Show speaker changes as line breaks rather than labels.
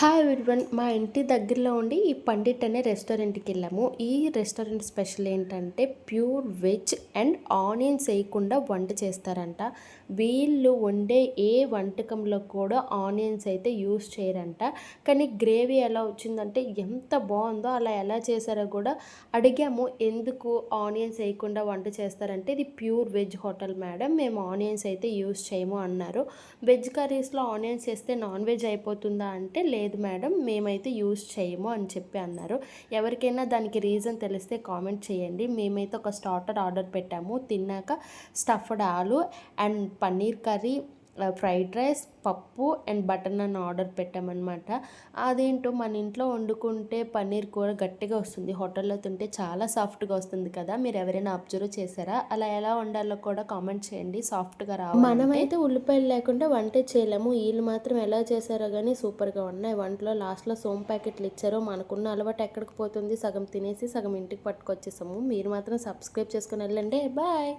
Hi everyone మా ఇంటి దగ్గరలో ఉండి ఈ పండిట్ అనే రెస్టారెంట్కి వెళ్ళాము. ఈ రెస్టారెంట్ స్పెషల్ ఏంటంటే ప్యూర్ వెజ్ అండ్ ఆనియన్స్ వేయకుండా వంట చేస్తారంట. వీళ్ళు వండే ఏ వంటకంలో కూడా ఆనియన్స్ అయితే యూస్ చేయరంట. కానీ గ్రేవీ ఎలా వచ్చిందంటే ఎంత బాగుందో అలా ఎలా చేశారో కూడా అడిగాము. ఎందుకు ఆనియన్స్ వేయకుండా వంట చేస్తారంటే ఇది ప్యూర్ వెజ్ హోటల్ మేడం మేము ఆనియన్స్ అయితే యూస్ చేయము అన్నారు. వెజ్ కర్రీస్లో ఆనియన్స్ వేస్తే నాన్ వెజ్ అయిపోతుందా అంటే లేదు. మేడం మేమైతే యూస్ చేయము అని చెప్పి అన్నారు. ఎవరికైనా దానికి రీజన్ తెలిస్తే కామెంట్ చేయండి. మేమైతే ఒక స్టార్టర్ ఆర్డర్ పెట్టాము. తిన్నాక స్టఫ్డ్ ఆలు and paneer curry fried rice పప్పు అండ్ బటర్ నాన్ ఆర్డర్ పెట్టామన్నమాట. అదేంటో మన ఇంట్లో వండుకుంటే పన్నీర్ కూర గట్టిగా వస్తుంది. హోటల్లో తింటే చాలా సాఫ్ట్గా వస్తుంది కదా. మీరు ఎవరైనా అబ్జర్వ్ చేశారా? అలా ఎలా వండాలో కూడా కామెంట్ చేయండి. సాఫ్ట్గా రావాలి మనమైతే ఉల్లిపాయలు లేకుండా వంట చేయలేము. వీళ్ళు మాత్రం ఎలా చేశారో కానీ సూపర్గా ఉన్నాయి. వంటలో లాస్ట్లో సోమ్ ప్యాకెట్లు ఇచ్చారో. మనకున్న అలవాటు ఎక్కడికి పోతుంది? సగం తినేసి సగం ఇంటికి పట్టుకొచ్చేసాము. మీరు మాత్రం సబ్స్క్రైబ్ చేసుకుని వెళ్ళండి. బాయ్!